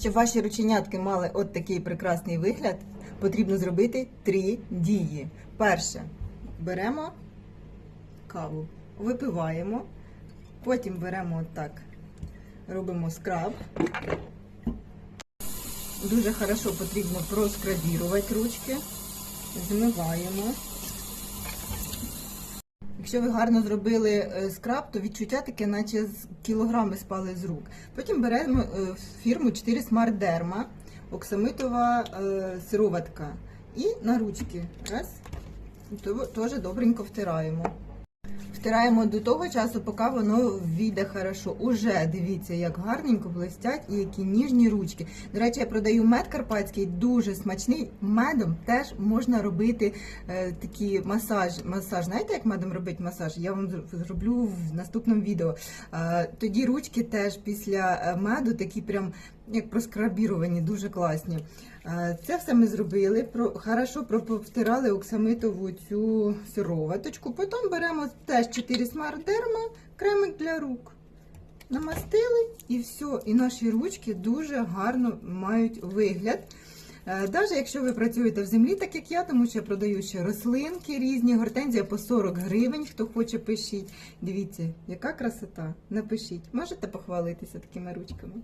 Щоб ваші рученятки мали от такий прекрасний вигляд, потрібно зробити три дії. Перше, беремо каву, випиваємо, потім беремо отак, робимо скраб. Дуже хорошо потрібно проскрабірувати ручки, змиваємо. Якщо ви гарно зробили е, скраб, то відчуття таке, наче кілограми спали з рук. Потім беремо е, фірму 4 Smart Derma, оксамитова е, сироватка. І на ручки. Раз. Теж добренько втираємо. Втираємо до того часу, поки воно війде хорошо. Уже дивіться, як гарненько блистять і які ніжні ручки. До речі, я продаю мед карпатський, дуже смачний. Медом теж можна робити е, такий масаж. Масаж. Знаєте, як медом робити масаж? Я вам зроблю в наступному відео. Е, тоді ручки теж після е, меду такі прям як проскрабіровані, дуже класні. Е, Це все ми зробили. Хорошо проповтирали оксамитову цю сироваточку. Потім беремо теж 4 смардерма, кремик для рук. Намастили і все. І наші ручки дуже гарно мають вигляд. Навіть якщо ви працюєте в землі, так як я, тому що я продаю ще рослинки різні, гортензія по 40 гривень, хто хоче, пишіть. Дивіться, яка красота. Напишіть. Можете похвалитися такими ручками?